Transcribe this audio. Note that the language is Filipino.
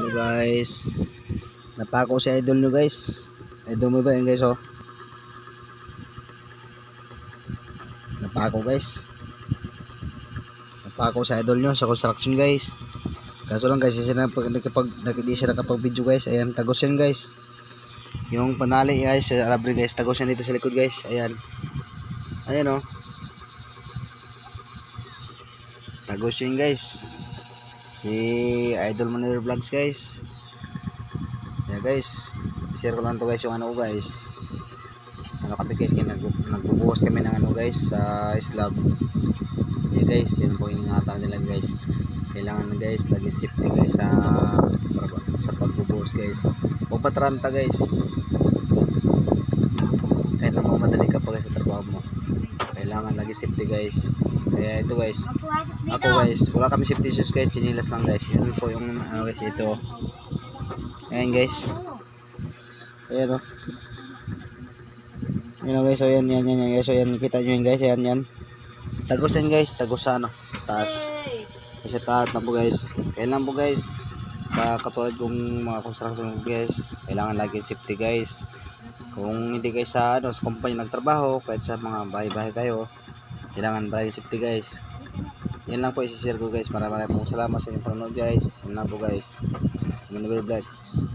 Hello guys. Napako si idol nyo guys. Idol mo ba yan guys oh? Napako guys. Napako si idol nyo sa construction guys. Kaso lang guys, siya na pag siya nakapag video guys. Ayan, tagos yan guys. Yung panali guys, sa alabre guys, tagos yan dito sa likod guys. Ayan. Ayan oh. Tagos yun guys. Si Idol Manero Vlogs guys. Yeah guys. Share ko lang to guys yung ano guys. Ano kami guys, nag nagbubuhos kami ng ano guys sa slab. Yeah guys, yun po yung ingatan nila guys. Kailangan guys, lagi safety guys sa sa pagbubuhos guys. Huwag patramta guys. Kahit na madali ka pa guys sa trabaho mo. Kailangan lagi safety guys. Kaya ito guys, ako guys, wala kami safety shoes guys, chinilas lang guys. Yun po yung ano guys, ito. Ayan guys. Ayan o. Ayan o guys, so yan, yan, yan, yan guys. So yan, kita nyo yun guys, ayan, yan. Yan guys, tagos sa ano, taas. Kasi taas na po guys. Kailangan po guys, sa katulad kong mga construction guys, kailangan lagi safety guys. Kung hindi guys sa ano, sa company nagtrabaho, kahit sa mga bahay-bahay kayo, kailangan lagi safety guys. Yan lang po isi-share ko guys. Maraming maraming po salamat sa inyong panonood guys. Yan lang po guys. Manibel Vlogs.